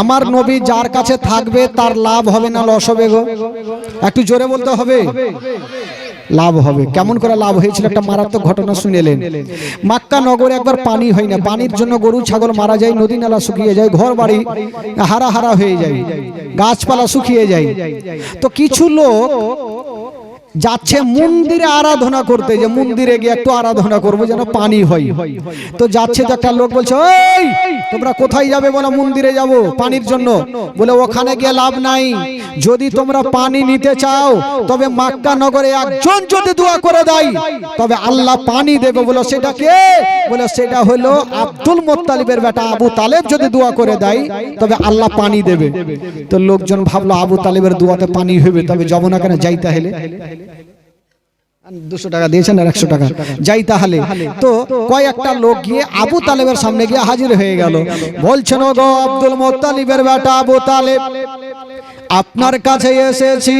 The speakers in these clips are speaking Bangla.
আমার নবী যার কাছে থাকবে তার লাভ হবে না লস হবে গো? একটু জোরে বলতে হবে? লাভ হবে। কেমন করে লাভ হয়েছিল একটা মারাত্মক ঘটনা শুনেলেন মাক্কা নগরে একবার পানি হয় না পানির জন্য গরু ছাগল মারা যায় নদী নালা শুকিয়ে যায় ঘর বাড়ি হারা হারা হয়ে যায় গাছপালা শুকিয়ে যায়। তো কিছু লোক যাচ্ছে মন্দিরে আরাধনা করতে, যে মন্দিরে গিয়ে একটু আরাধনা করব যেন পানি হয়। তো যাচ্ছে তো একটা লোক বলছে, ওই, তোমরা কোথায় যাবে বলে, মন্দিরে যাব পানির জন্য? বলে, ওখানে গিয়ে লাভ নাই। যদি তোমরা পানি নিতে চাও, তবে মাক্কা নগরে একজন যদি দোয়া করে দেয়, তবে আল্লাহ পানি দেবে। বলে, সেটা কে? বলে, সেটা হলো আব্দুল মোত্তালিবের বেটা আবু তালেব যদি দোয়া করে দেয়, তবে আল্লাহ পানি দেবে। তো লোকজন ভাবলো, আবু তালেবের দোয়াতে পানি হবে তবে যাব না কেন যাইতে হেলে? দুশো টাকা দিয়েছেন আর একশো টাকা। যাই তাহলে। তো কয়েকটা লোক গিয়ে আবু তালেবের সামনে গিয়ে হাজির হয়ে গেল। বলছেন গো আব্দুল মোত্তালিবের বেটা আবু তালেব আপনার কাছে এসেছি।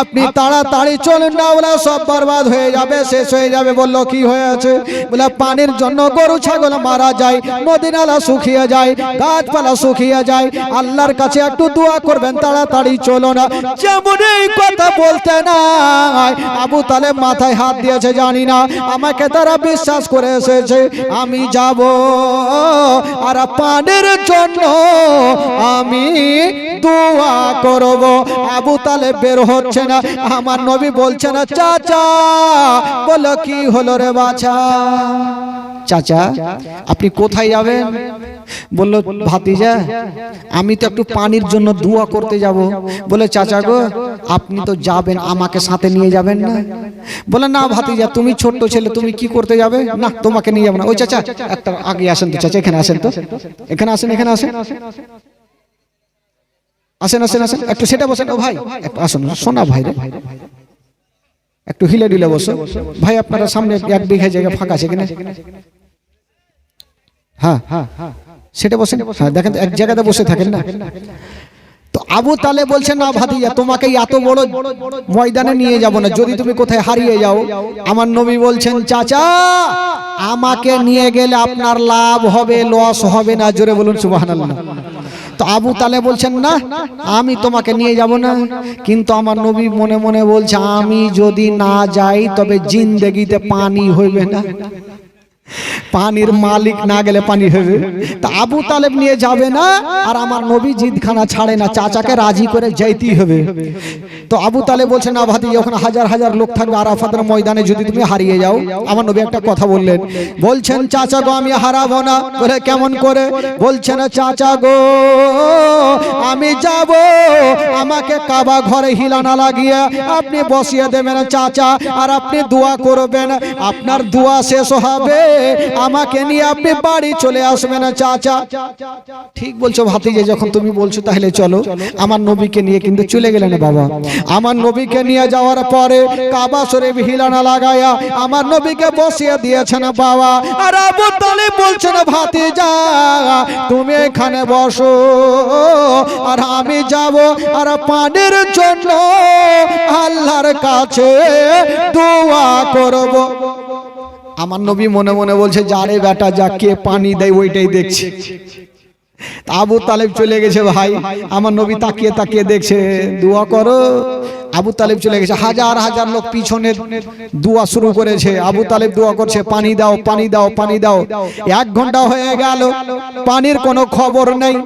আপনি তাড়াতাড়ি চলুন না বলে সব বরবাদ হয়ে যাবে, শেষ হয়ে যাবে, বলল, কি হয়েছে? বলে, পানির জন্য গরু, ছাগল মারা যায় নদী নালা শুকিয়ে যায়, গাছপালা শুকিয়ে যায়। আল্লাহর কাছে একটু দোয়া করবেন, তাড়াতাড়ি চলো না। যেমন এই কথা বলতে না আবু তালে মাথায় হাত দিয়েছে, জানি না, আমাকে তারা বিশ্বাস করে এসেছে, আমি যাব। আর পানির জন্য আমি দোয়া করব। আবু তালে বের হচ্ছে না। আমার নবী বলছে না, চাচা, বলো কি হলো রে বাছা? চাচা, আপনি কোথায় যাবেন? বলল, ভাতিজা, আমি তো একটু পানির জন্য দোয়া করতে যাব। বলে, চাচা গো, আপনি তো যাবেন, আমাকে সাথে নিয়ে যাবেন না। বলে, না ভাতিজা, তুমি ছোট্ট ছেলে, তুমি কি করতে যাবে? না, তোমাকে নিয়ে যাব না। ওই চাচা, একটা আগে আসেন তো, চাচা, এখানে আসেন তো। এখানে আসেন এখানে আসেন। আসেন আসেন আসেন। একটু সেটা বসেন। ও ভাই, একটু আসুন। শোনা ভাই রে। একটু হিলে ডিলে বসো। ভাই, আপনারা সামনে এক বিঘা জায়গা ফাঁকা আছে কিনা? হ্যাঁ হ্যাঁ সেটা বসেন। হ্যাঁ দেখেন, এক জায়গাতে বসে থাকেন না। তো আবু তালে বলছে না ভাতিজা তোমাকে এত বড় ময়দানে নিয়ে যাব না। যদি তুমি কোথায় হারিয়ে যাও, আমার নবী বলছেন, চাচা, আমাকে নিয়ে গেলে আপনার লাভ হবে, লস হবে না। জোরে বলুন, সুবহানাল্লাহ। তো আবু তালে বলছেন, না, আমি তোমাকে নিয়ে যাব না। কিন্তু আমার নবী মনে মনে বলছে, আমি যদি না যাই, তবে জিন্দেগিতে পানি হইবে না। পানির মালিক না গেলে পানি হবে তা আবু তালেব নিয়ে যাবে না আর আমার নবী জিদখানা ছাড়ে না চাচাকে রাজি করে যাইতেই হবে। তো আবু তালেব বলছে না ভাতি যখন হাজার হাজার লোক থাকবে আরাফাতের ময়দানে যদি তুমি হারিয়ে যাও। আমার নবী একটা কথা বললেন। বলছেন চাচা গো আমি হারাবো না। বলে কেমন করে? বলছেন চাচা গো আমি যাব আমাকে কাবা ঘরে হিলানা লাগিয়ে আপনি বসিয়ে দেবেন চাচা। আর আপনি দোয়া করবেন আপনার দোয়া শেষ হবে। আমাকে নিয়ে আপনি বাড়ি চলে আসবেন চাচা। ঠিক বলছো ভাতিজে যখন তুমি বলছো তাহলে চলো। আমার নবীকে নিয়ে কিন্তু চলে গেলেন বাবা। আমার নবীকে নিয়ে যাওয়ার পরে কাবা শরীফ হিলানা লাগায়া আমার নবীকে বসিয়ে দিয়েছেন বাবা। আর আবু তালিব বলছেন ভাতিজা তুমি এখানে বসো আর আমি যাব আর পানির জন্য আল্লাহর কাছে দোয়া করব। আমার নবী মনে মনে বলছে যারে বেটা, যা, কে পানি দেয় ওইটাই দেখছে। আবু তালেব চলে গেছে, ভাই, আমার নবী তাকিয়ে তাকিয়ে দেখছে, দোয়া করো। আবু তালেব চলে গেছে। হাজার হাজার লোক পিছনে দোয়া শুরু করেছে। আবু তালেব দোয়া করছে, পানি দাও পানি দাও পানি দাও। এক ঘণ্টা হয়ে গেল, পানির কোনো খবর নেই।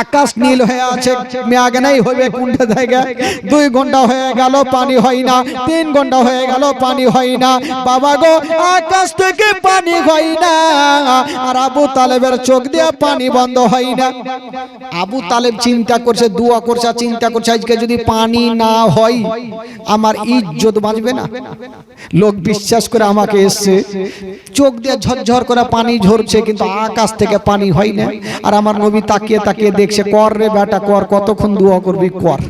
আকাশ নীল হয়ে আছে, মেঘ নাই হবে কোনটা জায়গায়? দুই ঘণ্টা হয়ে গেল, পানি হয় না। তিন ঘণ্টা হয়ে গেল, পানি হয় না। বাবা গো, আকাশ থেকে পানি হয় না। আর আবু তালেবের চোখ দিয়ে পানি বন্ধ হয় না। আবু তালেব চিন্তা করছে, দোয়া করছে, চিন্তা করছে, আজকে যদি পানি না হয়, আমার ইজ্জত বাঁচবে না। লোক বিশ্বাস করে আমাকে এসছে। চোখ দিয়ে ঝরঝর করে পানি ঝরছে, কিন্তু আকাশ থেকে পানি হয় না। আর আমার নবী তাকিয়ে তাকিয়ে দেখছে, কর রে বেটা, কর, কতক্ষণ দোয়া করবি, কর।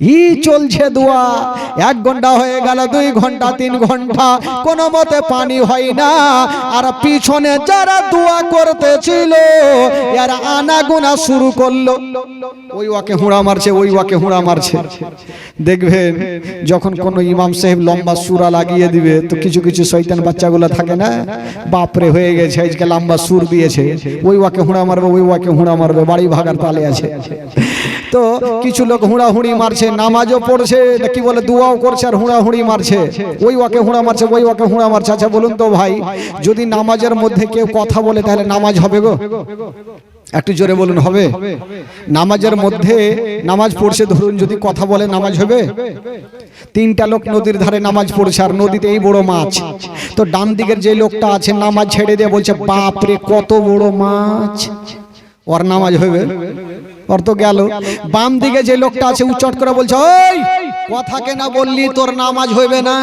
ই চলছে দোয়া। এক ঘণ্টা হয়ে গেল, দুই ঘণ্টা, তিন ঘণ্টা, কোনো মতে পানি হয় না। আর পিছনে যারা দোয়া করতেছিল, এরা আনাগুনা শুরু করল। ওই ওয়াকে হুড়া মারছে, ওই ওয়াকে হুড়া মারছে। দেখবেন যখন কোন ইমাম সাহেব লম্বা সুরা লাগিয়ে দিবে, তো কিছু কিছু শৈতান বাচ্চাগুলো থাকে না? বাপরে, হয়ে গেছে, আজকে লম্বা সুর দিয়েছে। ওই ওয়াকে হুঁড়া মারবে, ওই ওয়াকে হুঁড়া মারবে, বাড়ি ভাগার তালে আছে। তো কিছু লোক হুড়াহুড়ি মারছে, নামাজও পড়ছে, না কি বলে, দুয়াও করছে আর হুড়াহুড়ি মারছে। ওই ওয়াকে হুঁড়া মারছে, ওই ওয়াকে হুঁড়া মারছে। আচ্ছা বলুন তো ভাই, যদি নামাজের মধ্যে কেউ কথা বলে, তাহলে নামাজ হবে গো? একটু জোরে বলুন হবে? নামাজের মধ্যে নামাজ পড়ছে ধরুন যদি কথা বলে নামাজ হবে? তিনটা লোক নদীর ধারে নামাজ পড়ছে আর নদীতে এই বড় মাছ। তো ডান দিকের যে লোকটা আছে নামাজ ছেড়ে দিয়ে বলছে বাপরে কত বড় মাছ! ওর নামাজ হবে? ওর তো গেল। বাম দিকে যে লোকটা আছে উচ্চট করে বলছে ওই কথা কেনা বললি তোর নামাজ হইবে না।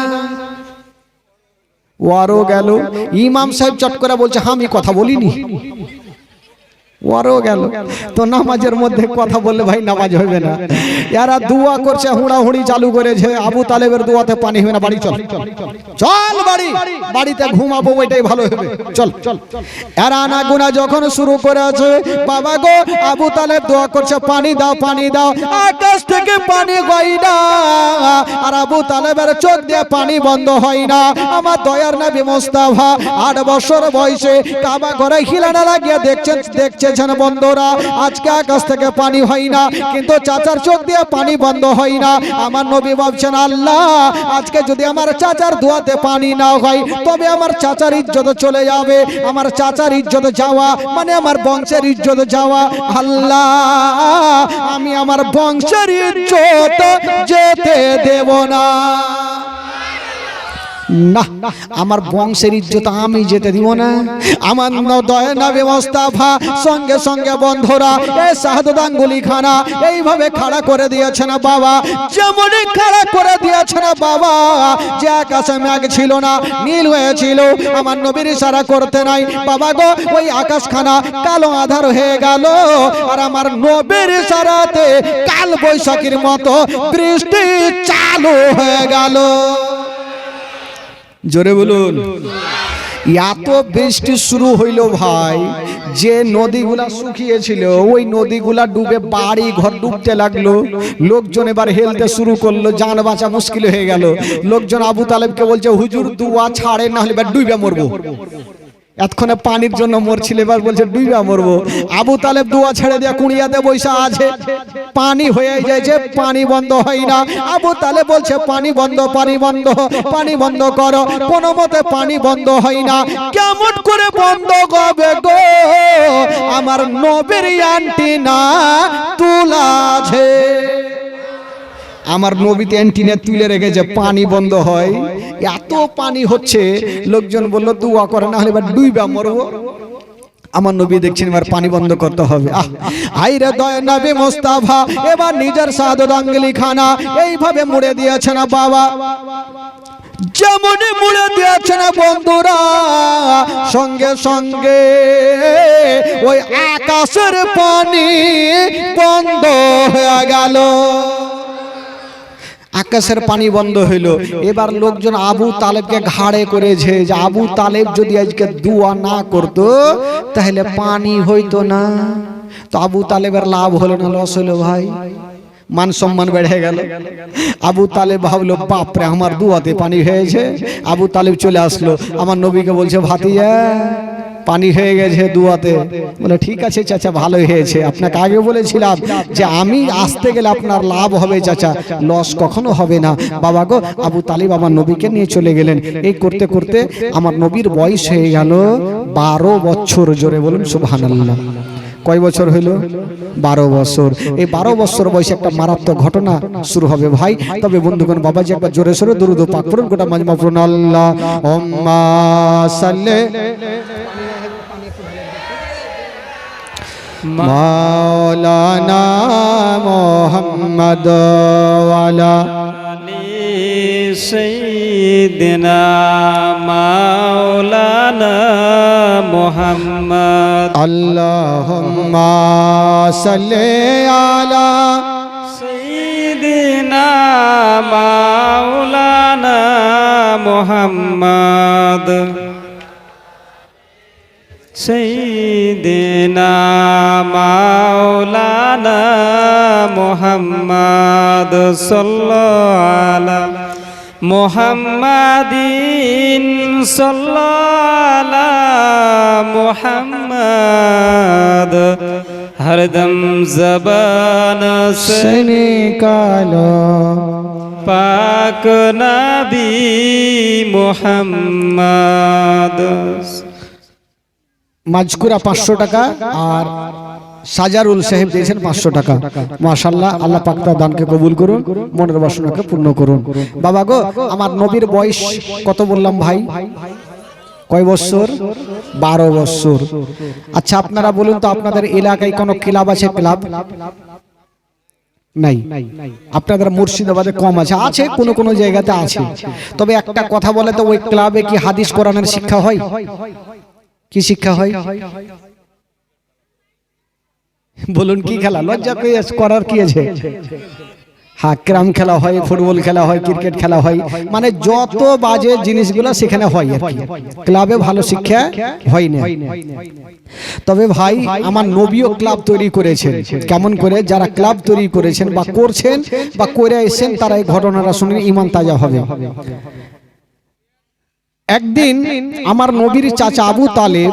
ওয়ারও গেল। ইমাম সাহেব চট করে বলছে "হ্যাঁ, আমি কথা বলিনি। ওয়ারও গেল। তো নামাজের মধ্যে কথা বললে ভাই নামাজ হবে না। এরা দুয়া করছে হুড়াহুড়ি চালু করেছে। আবু তালেবের দুয়াতে পানি হবে না। বাড়ি চল। চল বাড়ি। বাড়িতে ঘুমাবো ওইটাই ভালো হবে। চল। চল এরা আনা গুনা যখন শুরু করেছে বাবা গো আবু তালেব দোয়া করছে পানি দাও পানি দাও। আকাশ থেকে পানি হয় না। আর আবু তালেবের চোখ দিয়ে পানি বন্ধ হয় না। আমার দয়ার নবী মোস্তাফা আট বছর বয়সে কাবা ঘরে হিলানা লাগিয়ে দেখছেন দেখছেন বন্ধুরা, আজকে আকাশ থেকে পানি হয় না, কিন্তু চাচার চোখ দিয়ে পানি বন্ধ হয় না। আমার নবী ভাবছেন, আল্লাহ, আজকে যদি আমার চাচার দোয়াতে পানি না হয়, তবে আমার চাচার ইজ্জত চলে যাবে। আমার চাচার ইজ্জত যাওয়া মানে আমার বংশের ইজ্জত যাওয়া। আল্লাহ, আমি আমার বংশের ইজ্জত যেতে দেব না। না, আমার বংশের ইজ্জত আমি যেতে দিব না। আমার দয়া নবী মোস্তাফা সঙ্গে সঙ্গে বন্ধুরা এই শাহাদত খানা এইভাবে খাড়া করে দিয়েছে না বাবা। যেমনই খাড়া করে দিয়েছে না বাবা, যে আকাশে মেঘ ছিল না, নীল হয়েছিল, আমার নবীর ইশারা করতে নাই। বাবা গো, ওই আকাশখানা কালো আধার হয়ে গেল, আর আমার নবীর ইশারাতে কাল বৈশাখীর মতো বৃষ্টি চালু হয়ে গেল। জোরে বলুন। এত বৃষ্টি শুরু হইল ভাই, যে নদীগুলা শুকিয়েছিল, ওই নদীগুলা ডুবে বাড়ি ঘর ডুবতে লাগল। লোকজন এবার হেলতে শুরু করল, যান বাঁচা মুশকিল হয়ে গেল। লোকজন আবু তালেবকে বলছে, হুজুর, দুয়া ছাড়ে না হলে এবার ডুবে মরবো। এতক্ষণে পানির জন্য মরছিল, এবার বলছে ডুইবা মরবো। আবু তালেব দুয়া ছেড়ে দিয়ে কুড়িয়াতে বৈশা আছে। পানি হয়ে যাইছে, পানি বন্ধ হয় না। আবু তালেব বলছে, পানি বন্ধ পানি বন্ধ পানি বন্ধ করো। কোনো মতে পানি বন্ধ হয় না। কেমন করে বন্ধ হবে গো? আমার নবীর আন্টি না তুলা আছে। আমার নবীতে অ্যান্টিনে তুলে রেখেছে, পানি বন্ধ হয়। এত পানি হচ্ছে, লোকজন বলল, দুয়া করে, না হলে এবার ডুইবা মরবো। আমার নবী দেখছেন, এবার পানি বন্ধ করতে হবে। আইরে দয় নবী মোস্তাফা, এবার নিজের সাদত আঙ্গলি খানা, এইভাবে মুড়ে দিয়েছে না বাবা? যেমনই মুড়ে দিয়েছে না বন্ধুরা, সঙ্গে সঙ্গে ওই আকাশের পানি বন্ধ হয়ে গেল। আকাশের পানি বন্ধ হইল। এবার লোকজন আবু তালেবকে ঘাড়ে করেছে যে, আবু তালেব যদি আজকে দুয়া না করত, তাহলে পানি হইতো না। তো আবু তালেবের লাভ হলো না, লস হলো ভাই। মান সম্মান বেড়ে গেল। আবু তালেব ভাবলো, বাপরে, আমার দুয়াতে পানি হয়েছে। আবু তালেব চলে আসলো। আমার নবীকে বলছে ভাতিজা পানি হয়ে গেছে দুয়াতে বলে ঠিক আছে চাচা ভালোই হয়েছে আপনাকে আগে বলেছিলাম যে আমি আসতে গেলে আপনার লাভ হবে চাচা লস কখনো হবে না বাবা গো আবু তালিব আমার নবীকে নিয়ে চলে গেলেন এই করতে করতে আমার নবীর বয়স হয়ে গেল বারো বছর জোরে বলুন সুবহানাল্লাহ কয় বছর হইল বারো বছর এই বারো বছর বয়সে একটা মারাত্মক ঘটনা শুরু হবে ভাই তবে বন্ধুগণ বাবাজি একবার জোরে সোরে দরুদ পাক করুন গোটা মাজমা পড়ুন আল্লাহ ওম্মা সাল্লে মাওলানা মোহাম্মদ ওয়ালা সৈদিনা মাওলানা মোহাম্মদ। আল্লাহুম্মা সাল্লি আলা সৈদিনা মাওলানা মোহাম্মদ। سيدنا مولانا محمد صلى على محمد صلى على محمد হরদম জবান সনে কালো পাক নবী মোহাম্মদ মাজকুরা পাঁচশো টাকা আর সাজারুল সাহেব দিয়েছেন পাঁচশো টাকা। মাশাল্লাহ আল্লাহ পাক তার দানকে কবুল করুন, মনের বাসনাকে পূর্ণ করুন। বাবা গো, আমার নবীর বয়স কত বললাম ভাই? কয় বছর? বারো বছর। আচ্ছা আপনারা বলুন তো, আপনাদের এলাকায় কোনো ক্লাব আছে ক্লাব? নাই। আপনাদের মুর্শিদাবাদে কম আছে। আছে, কোনো কোনো জায়গাতে আছে। তবে একটা কথা বলে তো, ওই ক্লাবে কি হাদিস কোরআনের শিক্ষা হয়? কি শিক্ষা হয়? বলুন কি খেলা? লজ্জা করার কি আছে? হ্যাঁ ক্রাম খেলা হয় ফুটবল খেলা হয় ক্রিকেট খেলা হয়। মানে যত বাজে জিনিসগুলো সেখানে হয় আর কি। ক্লাবে ভালো শিক্ষা হয় না। তবে ভাই আমার নবীও ক্লাব তৈরি করেছেন। কেমন করে? যারা ক্লাব তৈরি করেছেন বা করছেন বা করে এসেছেন তারা এই ঘটনাটা শুনে ইমান তাজা হবে। একদিন আমার নবীর চাচা আবু তালে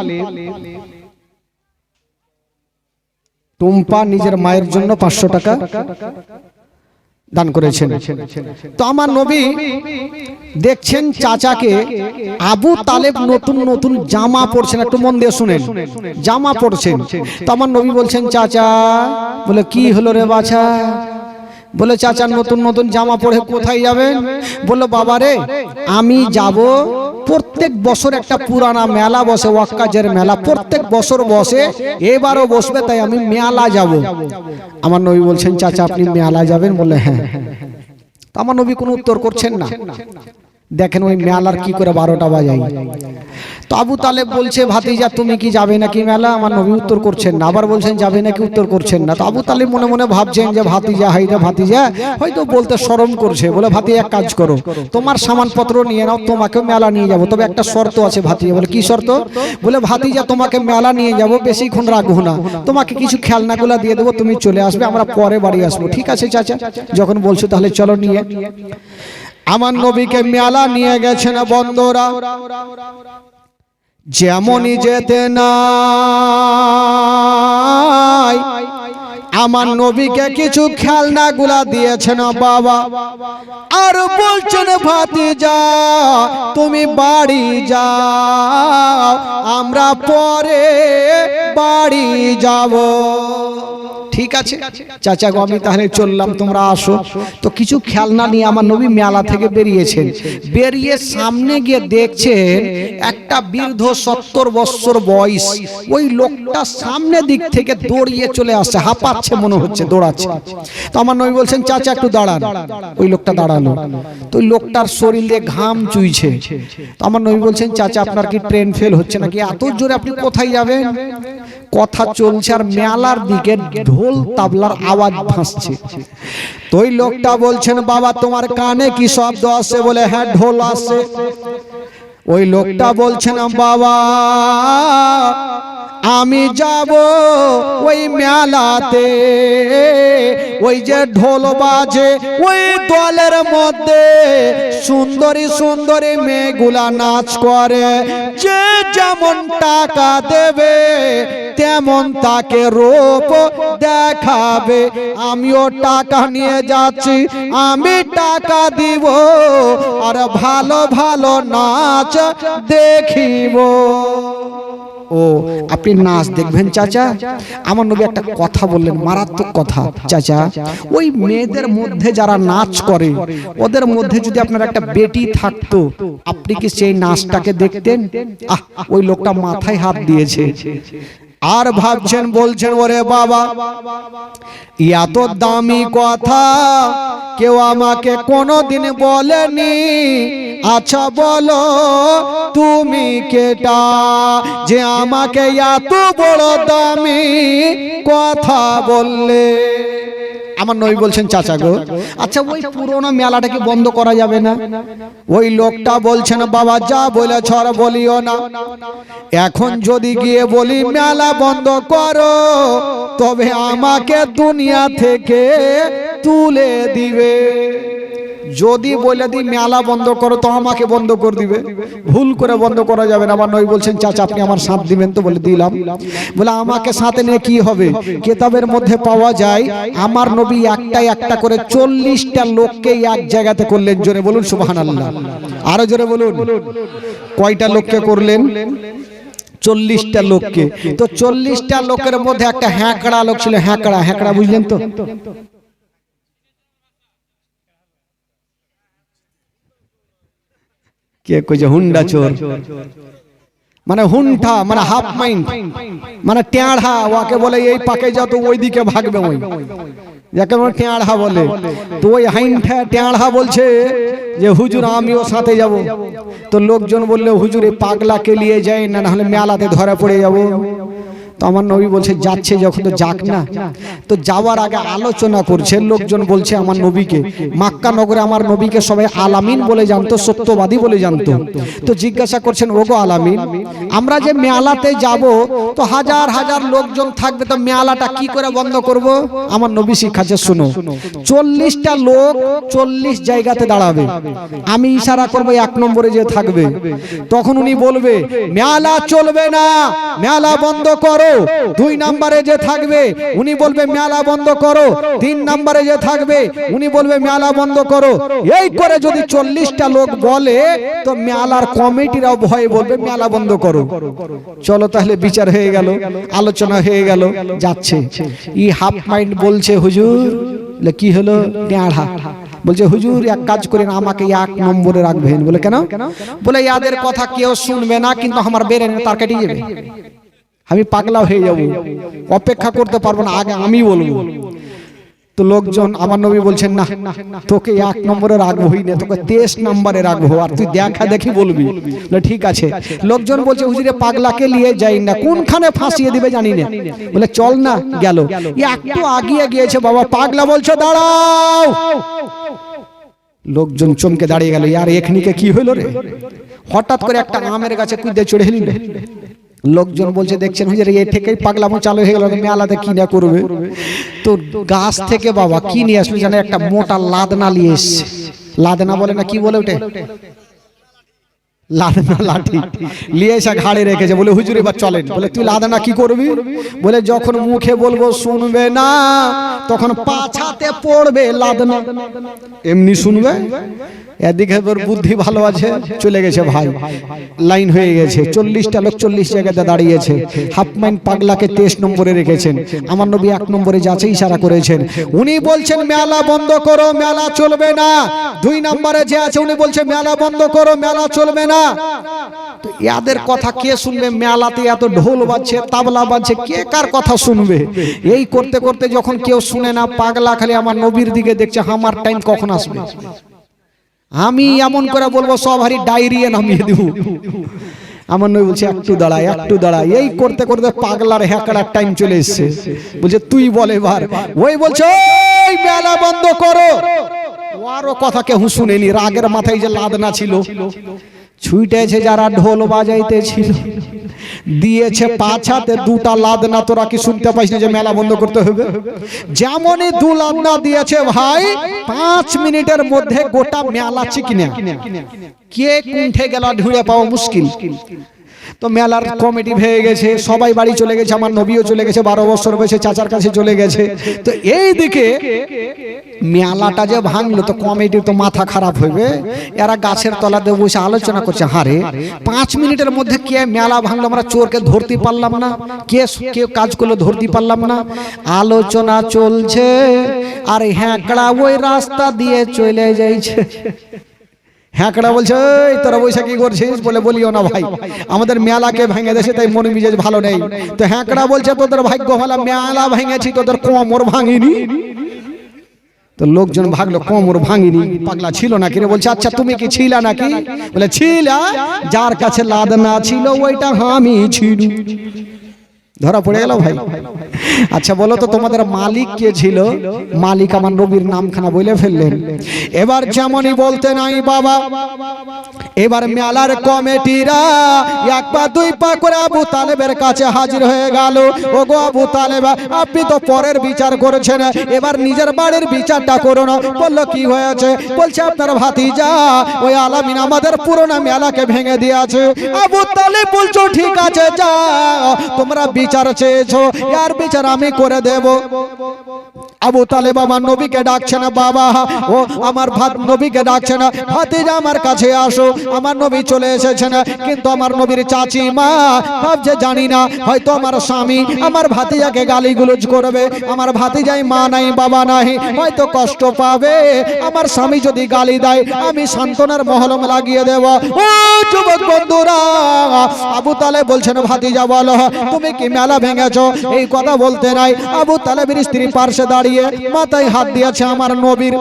টুম্পা নিজের মায়ের জন্য পাঁচশো টাকা দান করেছেন। তো আমার নবী দেখছেন চাচাকে আবু তালেব নতুন নতুন জামা পরছেন। একটু মন দিয়ে শুনেন। জামা পরছেন। তো আমার নবী বলছেন চাচা বলে কি হলো রে বাছা? বলে চাচার নতুন নতুন জামা পরে কোথায় যাবেন? বলল, বাবা রে, আমি যাব প্রত্যেক বছর একটা পুরানা মেলা বসে, ওয়াক্কাজের মেলা। প্রত্যেক বছর বসে, এবারও বসবে, তাই আমি মেলা যাব। আমার নবী বলছেন, চাচা, আপনি মেলা যাবেন? বলে হ্যাঁ। আমার নবী কোনো উত্তর করছেন না। দেখেন ওই মেলার কি করে বারোটা বাজাই তো আবু তালেব বলছে ভাতিজা তুমি কি যাবে নাকি মেলা? আমার নবী উত্তর করছেন না। আবার বলছেন যাবে নাকি উত্তর করছেন না? তো আবু তালেব মনে মনে ভাবছেন যে ভাতিজা হাইরা ভাতিজা হয়তো বলতে শরম করছে। বলে ভাতি এক কাজ করো। তোমার সামানপত্র নিয়ে নাও তোমাকেও মেলা নিয়ে যাব। তবে একটা শর্ত আছে ভাতিজা বলে কি শর্ত? বলে ভাতিজা তোমাকে মেলা নিয়ে যাব বেশিক্ষণ রাখব না। তোমাকে কিছু খেলনাগুলা দিয়ে দেবো তুমি চলে আসবে আমরা পরে বাড়ি আসব। ঠিক আছে চাচা? যখন বলছো তাহলে চলো নিয়ে। আমার নবীকে মেলা নিয়ে গেছেন বন্দরা যেমনই যেতে নাই আমার নবীকে কিছু খেলনা গুলা দিয়েছেন বাবা। আর বলছেন ভাতিজা তুমি বাড়ি যাও আমরা পরে বাড়ি যাব। ঠিক আছে? চাচা গো আমি তাহলে চললাম তোমরা আসো। তো কিছু খেলনা নিয়ে আমার নবী মেলা থেকে বেরিয়েছেন। বেরিয়ে সামনে গিয়ে দেখছেন একটা বৃদ্ধ সত্তর বৎসর বয়স। ওই লোকটা সামনে দিক থেকে দৌড়িয়ে চলে আসছে। হাঁপাচ্ছে মনে হচ্ছে দৌড়াচ্ছে। তো আমার নবী বলছেন চাচা একটু দাঁড়ান। ওই লোকটা দাঁড়ানো তো ওই লোকটার শরীর ঘাম চুইছে। তো আমার নবী বলছেন চাচা আপনার কি ট্রেন ফেল হচ্ছে নাকি? এত জোরে আপনি কোথায় যাবেন? কথা চলছে আর মেলার দিকে ঢোল তাবলার আওয়াজ ভাসছে। তো ওই লোকটা বলছেন, বাবা, তোমার কানে কি শব্দ আসে? বলে হ্যাঁ ঢোল আসে। ওই লোকটা বলছেন, বাবা আমি যাব ওই মেলাতে, ওই যে ঢোল বাজে, ওই দলের মধ্যে সুন্দরী সুন্দরী মেয়েগুলা নাচ করে। যে যেমন টাকা দেবে, তেমন তাকে রূপ দেখাবে। আমিও টাকা নিয়ে যাচ্ছি, আমি টাকা দিব, আর ভালো ভালো নাচ দেখিব। ও, আপনি নাচ দেখবেন, চাচা? আমার নবী একটা কথা বললেন, মারাত্মক কথা, চাচা। ওই মেয়েদের মধ্যে যারা নাচ করে, ওদের মধ্যে যদি আপনার একটা বেটি থাকতো, আপনি কি সেই নাচটাকে দেখতেন? আহ, ওই লোকটা মাথায় হাত দিয়েছে। আর ভাবছেন, বলছেন, ওরে বাবা, এত দামি কথা কেউ আমাকে কোনোদিন বলেনি। আচ্ছা বলো, তুমি কেটা যে আমাকে এত বড় দামি কথা বললে? আমার নই বলছেন চাচা গো আচ্ছা ওই পুরোনো মেলাটাকে বন্ধ করা যাবে না? ওই লোকটা বলছেন বাবা যা বলে ছড় বলিও না। এখন যদি গিয়ে বলি মেলা বন্ধ করো তবে আমাকে দুনিয়া থেকে তুলে দিবে। যদি বলে দিই মেলা বন্ধ করো, তো আমাকে বন্ধ করে দিবে। ভুল করে বন্ধ করা যাবে না। আমার নই বলছেন, চাচা, আপনি আমার সাথ দিবেন তো? বলে দিলাম। বলে, আমাকে সাথে নিয়ে কি হবে? কেতাবের মধ্যে পাওয়া যায়, আমার নবী একটা একটা করে চল্লিশটা লোককে এক জায়গাতে করলেন। জোরে বলুন সুবাহান আল্লাহ আরও জোরে বলুন। কয়টা লোককে করলেন? চল্লিশটা লোককে। তো চল্লিশটা লোকের মধ্যে একটা হ্যাঁকড়া লোক ছিল। হ্যাঁকড়া হ্যাঁকড়া বুঝলেন তো? কে কইছে, হুন্ডা চোর। মানে হুন্ঠা মানে হাফ মাইন্ড মানে টেঁড়া ওকে বলে, এই পাকে যা তো ওই দিকে ভাগবে ওই। যাকে মানে টেঁড়া বলে। তো ওই হাইনঠা টেঁড়া বলছে যে, হুজুর, আমিও সাথে যাব। তো লোকজন বললে, হুজুর, এই পাগলাকে নিয়ে যাই, না নাহলে মেলাতে ধরা পড়ে যাব। তো আমার নবী বলছে, যাচ্ছে যখন তো যাক না। তো যাওয়ার আগে আলোচনা করছে, লোকজন বলছে আমার নবীকে, মাক্কা নগরে আমার নবীকে সবাই আলামিন বলে জানতো, সত্যবাদী বলে জানতো। তো জিজ্ঞাসা করছেন, ওগো আলামিন, আমরা যে মেলাতে যাব, তো হাজার হাজার লোকজন থাকবে, তো মেলাটা কি করে বন্ধ করব? আমার নবী শিখাচ্ছে শুনো, চল্লিশটা লোক চল্লিশ জায়গাতে দাঁড়াবে। আমি ইশারা করব এক নম্বরে যে থাকবে। তখন উনি বলবে, মেলা চলবে না, মেলা বন্ধ করো। দুই নম্বরে যে থাকবে, উনি বলবে, মেলা বন্ধ করো। তিন নম্বরে যে থাকবে, উনি বলবে, মেলা বন্ধ করো। এই করে যদি চল্লিশটা লোক বলে, তো মেলার কমিটিরাও ভয়ে বলবে, মেলা বন্ধ করো। চলো তাহলে বিচার হয়ে গেল, আলোচনা হয়ে গেল, যাচ্ছে। ই হাফ মাইন্ড বলছে, হুজুর কি হলো? ডেঁড়া বলছে, হুজুর, এক কাজ করেন, আমাকে এক নম্বরে রাখবেন। বলে, কেন? বলে, ইয়াদের কথা কেউ শুনবে না, কিন্তু আমার বেড়ে তার কেটে যাবে আমি পাগলা হয়ে যাব। অপেক্ষা করতে পারব না আগে আমি বলব। তো লোকজন আমার নবী বলছেন না তোকে এক নম্বরে রাখবোই না তোকে তেইশ নম্বরে রাখব আর তুই দেখা দেখি বলবি। বলে, ঠিক আছে। লোকজন বলছে হুজুরে পাগলাকে নিয়ে যাই না কোনখানে ফাঁসিয়ে দিবে জানি না। বলে চল না গেল। একটু আগিয়ে গিয়েছে বাবা পাগলা বলছো দাঁড়াও। লোকজন চমকে দাঁড়িয়ে গেল ইয়ার এখনিকে কি হইল রে? হঠাৎ করে একটা আমের গাছে কুইদে চড়ে হেলিলে লোকজন বলছে দেখছেন হুজুর এ থেকেই পাগলামো চালু হয়ে গেল মেলাতে কি না করবে? তো গাছ থেকে বাবা কি নিয়ে আসবে জানে একটা মোটা লাদনা নিয়ে এসছে? লাদনা বলে না কি বলে ওঠে লাদনা লাঠি। নিয়ে এসে ঘাড়ে রেখেছে, বলে, হুজুর, এবার চলেন। বলে, তুই লাদনা কি করবি? বলে, যখন মুখে বলব শুনবে না, তখন পাছাতে পড়বে লাদনা এমনি শুনবে? এদিকে তোর বুদ্ধি ভালো আছে, চলে গেছে ভাই। লাইন হয়ে গেছে, চল্লিশটা লোক চল্লিশ জায়গাতে দাঁড়িয়েছে। হাফ মাইন্ড পাগলাকে তেইশ নম্বরে রেখেছেন। আমার নবী এক নম্বরে যাচ্ছে ইশারা করেছেন। উনি বলছেন, মেলা বন্ধ করো, মেলা চলবে না। দুই নম্বরে যে আছে, উনি বলছে, মেলা বন্ধ করো, মেলা চলবে না। তো ইয়াদের কথা কে শুনবে? মেলাতে এত ঢোল বাজছে, তাবলা বাজছে, কে কার কথা শুনবে? এই করতে করতে যখন কেউ শুনে না, পাগলা খালি আমার নবীর দিকে দেখছে, আমার টাইম কখন আসবে? আমি এমন করে বলব, সব হারি ডায়রিয়া নামিয়ে দেব। আমার নই বলছে, একটু দাঁড়া একটু দাঁড়া। এই করতে করতে পাগলার হ্যাকার টাইম চলে এসছে। বলছে, তুই বলে এবার। ওই বলছে মেলা বন্ধ করো। আরও কথা কেউ শুনেনি, রাগের মাথায় যে লাদনা ছিল। ছুটেছে যারা ঢোল বাজাইতেছিল। দিয়েছে পাছাতে দুটা লাদনা তোরা কি শুনতে পাইস না যে মেলা বন্ধ করতে হবে? যেমনই দু লাদনা দিয়েছে ভাই, পাঁচ মিনিটের মধ্যে গোটা মেলা চিকিনে কে কুণ্ঠে গেল ঢুড়ে পাওয়া মুশকিল? তো মেলার কমিটি ভেঙে গেছে, সবাই বাড়ি চলে গেছে, আমার নবীও চলে গেছে, বারো বছর বয়সে চাচার কাছে চলে গেছে। তো এই দিকে মেলাটা যে ভাঙলো, তো কমিটির তো মাথা খারাপ হইবে। এরা গাছের তলাতে বসে আলোচনা করছে, হারে, পাঁচ মিনিটের মধ্যে কে মেলা ভাঙলো, আমরা চোরকে ধরতে পারলাম না, কে কে কাজ করল ধরতে পারলাম না। আলোচনা চলছে, আর হ্যাঁকড়া ওই রাস্তা দিয়ে চলে যাইছে। হ্যাঁকড়া বলছে, এই, তোরা বৈশা কি করছিস? বলে, বলিও না ভাই। আমাদের মেলাকে ভেঙে দেছে তাই মনে মিজাজ ভালো নেই। তো হ্যাঁ হ্যাঁকড়া বলছে, তোদের ভাগ্য ভালো, মেলা ভেঙেছি, তোদের কোমর ভাঙিনি। তো লোকজন ভাগলো, কোমর ভাঙিনি, পাগলা ছিল নাকি রে? বলছে আচ্ছা তুমি কি ছিলা নাকি? বলে, ছিলা, যার কাছে লাদ না ছিল, ওইটা আমি ছিল। ধরা পড়ে গেল ভাই। আচ্ছা বলো তো তোমাদের মালিক কে ছিল? মালিক আমার নবীর নামখানা বলে ফেললেন। এবার যেমনই বলতে নাই বাবা, এবার মেলার কমিটিরা এক পা, দুই পা করে আবু তালেবের কাছে হাজির হয়ে গেল। ও গো আবু তালেব, আপনি তো পরের বিচার করেছেন, এবার নিজের বাড়ির বিচারটা করুন বলল, কি হয়েছে? বলছে, আপনার ভাতিজা ওই আলামিন আমাদের পুরোনো মেলাকে ভেঙে দিয়েছে। আবু তালেব বলছো, ঠিক আছে যা তোমরা বিচার চেয়েছো আর বিচার আমি করে দেব। আবু তালেব আমার নবীকে ডাকছে না, বাবা, ও আমার ভাত নবীকে ডাকছে না, ভাতিজা আমার কাছে আসো, আমার নবী চলে এসেছে না, কিন্তু আমার নবীর চাচি মা ভাবছে জানি না, হয়তো আমার স্বামী আমার ভাতিজাকে গালিগুলোজ করবে, আমার ভাতিজাই মা নাই, বাবা নাই, হয়তো কষ্ট পাবে, আমার স্বামী যদি গালি দেয়, আমি সান্ত্বনার মহলম লাগিয়ে দেব। ও যুবক বন্ধুরা, আবু তালে বলছেন, ভাতিজা বলো, তুমি কি মেলা ভেঙেছো? এই কথা বলতে নাই, আবু তালেবের স্ত্রী পার্শ্বে দাঁড়িয়ে মাথায় হাত দিয়েছে আমার নবীর।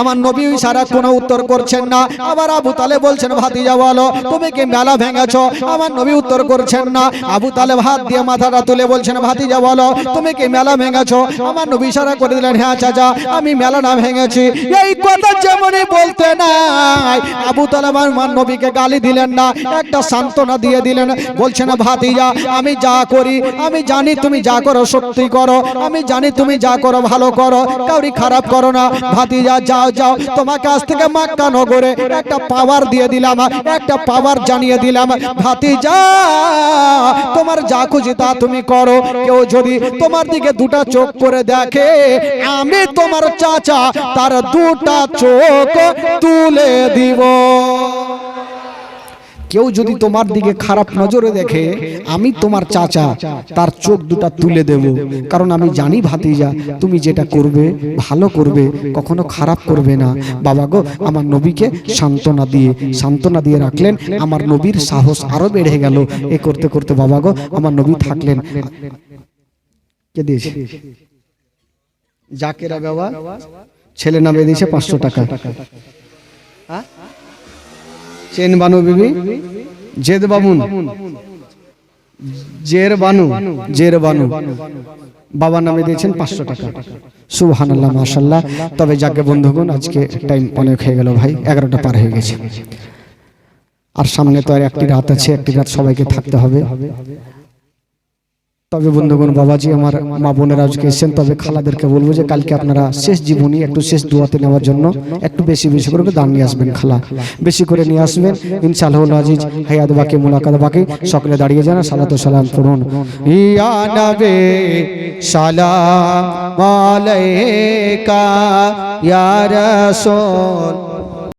আমার নবী সারা কোনো উত্তর করছেন না। আবার আবু তালে বলছেন, ভাতিজা বলো, তুমি কি মেলা ভেঙেছো? আমার নবী উত্তর করছেন না। আবু তালে হাত দিয়ে মাথাটা তুলে বলছেন, ভাতিজা বলো, তুমি কি মেলা ভেঙেছো? আমার নবী ইশারা করে দিলেন হ্যাঁ চাচা, আমি মেলা না ভেঙেছি। এই কথা যেমনই বলতে নাই। আবু তালেব আমার নবীকে গালি দিলেন না, একটা সান্ত্বনা দিয়ে দিলেন। বলছেন, ভাতিজা, আমি যা করি, আমি জানি তুমি যা করো সত্যি করো। আমি জানি তুমি যা করো, ভালো করো, কাউরি খারাপ করো না। ভাতিজা, যাও যাও তোমাকে আজ থেকে মাক্কা নগরে একটা পাওয়ার দিয়ে দিলাম, একটা পাওয়ার জানিয়ে দিলাম। ভাতিজা, তোমার যা খুশি তা তুমি করো। কেউ যদি তোমার দিকে দুটা চোখ করে দেখে, আমি তোমার চাচা, তার দুটা চোখ তুলে দিব। কেউ যদি তোমার দিকে খারাপ নজরে দেখে আমি তোমার চাচা তার চোখ দুটা তুলে দেব। কারণ আমি জানি ভাতিজা তুমি যেটা করবে ভালো করবে কখনো খারাপ করবে না। বাবা গো আমার নবীকে সান্ত্বনা দিয়ে সান্ত্বনা দিয়ে রাখলেন। আমার নবীর সাহস আরও বেড়ে গেল। এ করতে করতে বাবা গো আমার নবী থাকলেন। কে দিয়েছে? জাকেরা বাবা ছেলে নামে দিয়েছে পাঁচশো টাকা। চেন বানু বিবি, জেদ বামুন। জের বানু জের বানু। বাবা নামে দিয়েছেন পাঁচশো টাকা। সুবহান আল্লাহ মাসাল্লাহ তবে যাকে বন্ধুগণ, আজকে টাইম অনেক হয়ে গেল ভাই, এগারোটা পার হয়ে গেছে। আর সামনে তো আর একটি রাত আছে, একটি রাত সবাইকে থাকতে হবে। তবে বন্ধুগণ, বাবাজি আমার মা বোনেরা আজকে এসেছেন। তবে খালাদেরকে বলব যে, কালকে আপনারা শেষ জীবনী, একটু শেষ দোয়াতে নেওয়ার জন্য একটু বেশি বেশি করে দান নিয়ে আসবেন খালা। বেশি করে নিয়ে আসবেন। ইনশাআল্লাহ আজিজ হায়াত বাকি, মুলাকাত বাকি, সকলে দাঁড়িয়ে যান, সালাতু সালাম পড়ুন। ইয়া নবে, সালাম আলাইকা, ইয়া রাসূল